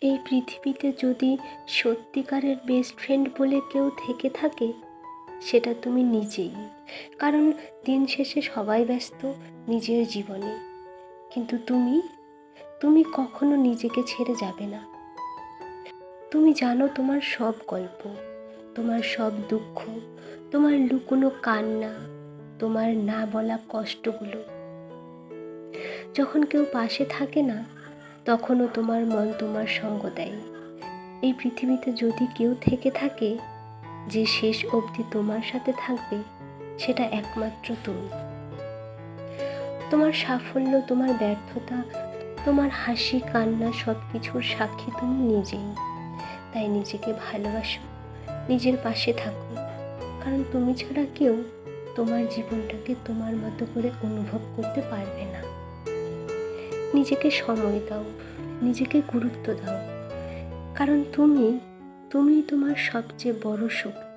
এই পৃথিবীতে যদি সত্যিকারের বেস্ট ফ্রেন্ড বলে কেউ থেকে থাকে, সেটা তুমি নিজেই। কারণ দিন শেষে সবাই ব্যস্ত নিজের জীবনে। কিন্তু তুমি? তুমি কখনো নিজেকে ছেড়ে যাবে না। তুমি জানো তোমার সব গল্প, তোমার সব দুঃখ, তোমার লুকোনো কান্না, তোমার না বলা কষ্টগুলো। যখন কেউ পাশে থাকে না তখনও তোমার মন তোমার সঙ্গ দেয়। এই পৃথিবীতে যদি কেউ থেকে থাকে, যে শেষ অবধি তোমার সাথে থাকবে, সেটা একমাত্র তুমি। তোমার সাফল্য, তোমার ব্যর্থতা, তোমার হাসি, কান্না সব কিছুর সাক্ষী তুমি নিজেই। তাই নিজেকে ভালোবাসো, নিজের পাশে থাকো। কারণ তুমি ছাড়া কেউ তোমার জীবনটাকে তোমার মতো করে অনুভব করতে পারবে না। নিজেকে সময় দাও নিজেকে গুরুত্ব দাও। কারণ তুমি তুমি তোমার সবচেয়ে বড় শক্তি।